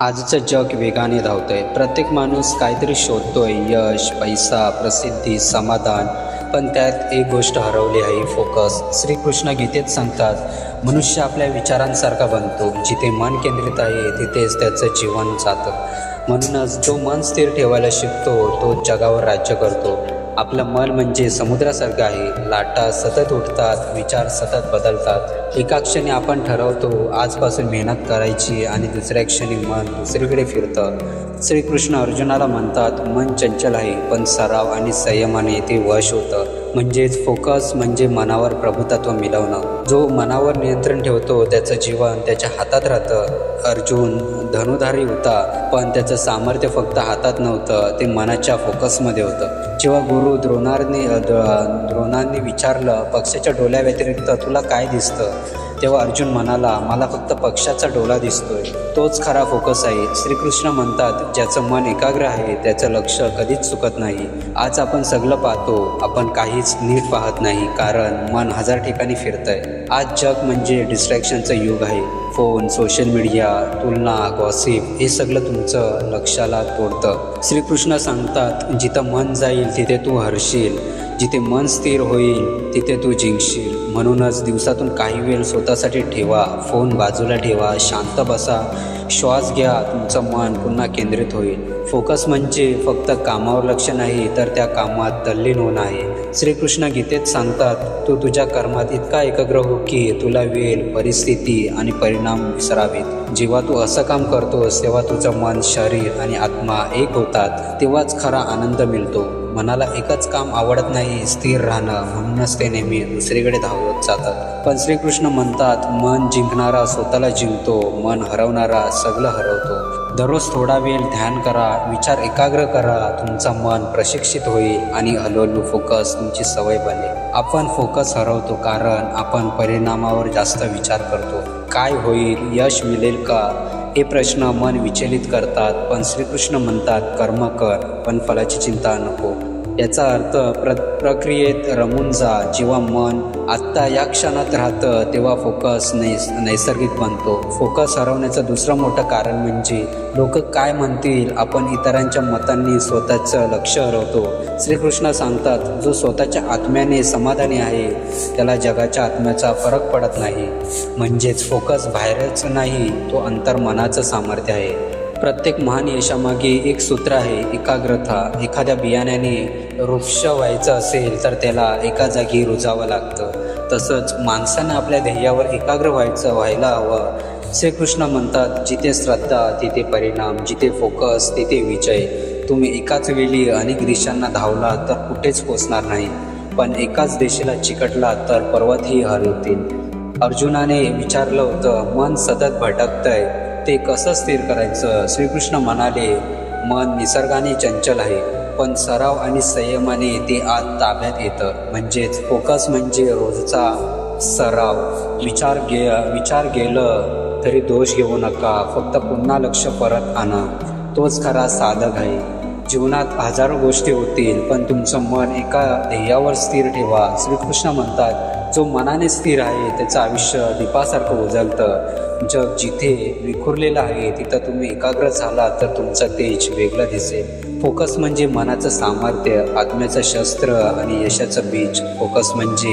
आजचं जग वेगाने धावतंय. प्रत्येक माणूस काहीतरी शोधतोय. यश पैसा प्रसिद्धी समाधान. पण त्यात एक गोष्ट हरवली आहे फोकस. श्रीकृष्ण गीतेत सांगतात मनुष्य आपल्या विचारांसारखा बनतो. जिथे मन केंद्रित आहे तिथेच त्याचं जीवन जातं. म्हणूनच जो मन स्थिर ठेवायला शिकतो तो जगावर राज्य करतो. आपलं मन म्हणजे समुद्रासारखं आहे. लाटा सतत उठतात विचार सतत बदलतात. एका क्षणी आपण ठरवतो आजपासून मेहनत करायची आणि दुसऱ्या क्षणी मन दुसरीकडे फिरतं. श्रीकृष्ण अर्जुनाला म्हणतात मन चंचल आहे पण सराव आणि संयमाने ते वश होतं. म्हणजेच फोकस म्हणजे मनावर प्रभुत्व मिळवणं. जो मनावर नियंत्रण ठेवतो त्याचं जीवन त्याच्या हातात राहतं. अर्जुन धनुधारी होता पण त्याचं सामर्थ्य फक्त हातात नव्हतं ते मनाच्या फोकसमध्ये होतं. जेव्हा गुरु द्रोणारने द्र- द्रोणांनी विचारलं पक्षाच्या डोल्या व्यतिरिक्त तुला काय दिसतं? तेव्हा अर्जुन म्हणाला मला फक्त पक्षाचा डोला दिसतोय. तोच खरा फोकस आहे. श्रीकृष्ण म्हणतात ज्याचं मन एकाग्र आहे त्याचं लक्ष कधीच चुकत नाही. आज आपण सगळं पाहतो. आपण काहीच नीट पाहत नाही कारण मन हजार ठिकाणी फिरतंय. आज जग म्हणजे डिस्ट्रॅक्शनचं युग आहे. फोन सोशल मीडिया तुलना गॉसिप हे सगळं तुमचं लक्षाला तोडतं. श्रीकृष्ण सांगतात जिथं मन जाईल तिथे तू हरशील. जिथे मन स्थिर होईल तिथे तू जिंकशील. म्हणूनच दिवसातून काही वेळ स्वतःसाठी ठेवा. फोन बाजूला ठेवा. शांत बसा. श्वास घ्या. तुमचं मन पुन्हा केंद्रित होईल. फोकस म्हणजे फक्त कामावर लक्ष नाही तर त्या कामात तल्लीन होणं आहे. श्रीकृष्ण गीतेत सांगतात तू तुझ्या कर्मात इतका एकग्र हो की तुला वेळ परिस्थिती आणि परिणाम विसरावेत. जेव्हा तू असं काम करतोस तेव्हा तुझं मन शरीर आणि आत्मा एक होतात. तेव्हाच खरा आनंद मिळतो. मनाला एकच काम आवडत नाही स्थिर राहणं. म्हणूनच ते नेहमी दुसरीकडे धावत जातात. पण श्रीकृष्ण म्हणतात मन जिंकणारा स्वतःला जिंकतो मन हरवणारा सगळं हरवतो. दररोज थोडा वेळ ध्यान करा विचार एकाग्र करा. तुमचं मन प्रशिक्षित होईल आणि हळूहळू फोकस तुमची सवय बनेल. आपण फोकस हरवतो कारण आपण परिणामावर जास्त विचार करतो. काय होईल? यश मिळेल का? हे प्रश्न मन विचलित करतात. पण श्रीकृष्ण म्हणतात कर्म कर पण फलाची चिंता नको. याचा अर्थ प्र प्रक्रियेत रमून जा जेव्हा मन. आत्ता या क्षणात राहतं तेव्हा फोकस नैस नैसर्गिक बनतो. फोकस हरवण्याचं दुसरं मोठं कारण म्हणजे लोक काय म्हणतील आपण इतरांच्या मतांनी स्वतःचं लक्ष हरवतो. श्रीकृष्ण सांगतात जो स्वतःच्या आत्म्याने समाधानी आहे त्याला जगाच्या आत्म्याचा फरक पडत नाही. म्हणजेच फोकस बाहेरच नाही तो अंतर्मनाचं सामर्थ्य आहे. प्रत्येक महान यशामागे एक सूत्र आहे एकाग्रता. एखाद्या बियाण्याने वृक्ष व्हायचं असेल तर त्याला एका जागी रुजावं लागतं. तसंच माणसानं आपल्या ध्येयावर एकाग्र व्हायचं व्हायला हवं. श्रीकृष्ण म्हणतात जिथे श्रद्धा तिथे परिणाम जिथे फोकस तिथे विजय. तुम्ही एकाच वेळी अनेक दिशांना धावला तर कुठेच पोचणार नाही. पण एकाच दिशेला चिकटला तर पर्वतही हरवतील अर्जुनाने विचारलं होतं मन सतत भटकतंय. ते कसं स्थिर करायचं? श्रीकृष्ण म्हणाले मन निसर्गाने चंचल आहे पण सराव आणि संयमाने ते आत ताब्यात येतं. म्हणजेच फोकस म्हणजे रोजचा सराव. विचार गे विचार गेलं तरी दोष घेऊ नका फक्त पुन्हा लक्ष परत आणा. तोच खरा साधक आहे. जीवनात हजारो गोष्टी होतील पण तुमचं मन एका ध्येयावर स्थिर ठेवा. श्रीकृष्ण म्हणतात जो मनाने स्थिर आहे त्याचं आयुष्य दीपासारखं उजळतं. जग जिथे विखुरलेलं आहे तिथं तुम्ही एकाग्र झाला तर तुमचं तेज वेगळं दिसेल. फोकस म्हणजे मनाचं सामर्थ्य आत्म्याचं शस्त्र आणि यशाचं बीज. फोकस म्हणजे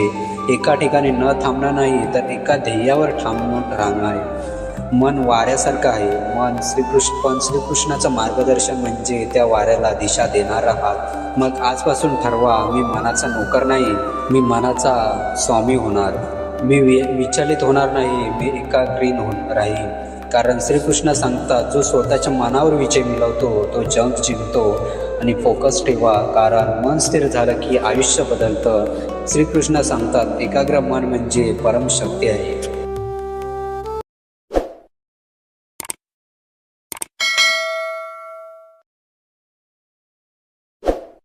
एका ठिकाणी न थांबणं नाही तर एका ध्येयावर थांबून राहणं आहे. मन वाऱ्यासारखं आहे. मन श्रीकृष्ण पण श्रीकृष्णाचं मार्गदर्शन म्हणजे त्या वाऱ्याला दिशा देणार आहात. मग आजपासून ठरवा मी मनाचा नोकर नाही मी मनाचा स्वामी होणार. मी वि विचलित होणार नाही मी एकाग्रीन हो राहीन. कारण श्रीकृष्ण सांगतात जो स्वतःच्या मनावर विजय मिळवतो तो जग जिंकतो. आणि फोकस ठेवा कारण मन स्थिर झालं की आयुष्य बदलतं. श्रीकृष्ण सांगतात एकाग्र मन म्हणजे परमशक्ती आहे.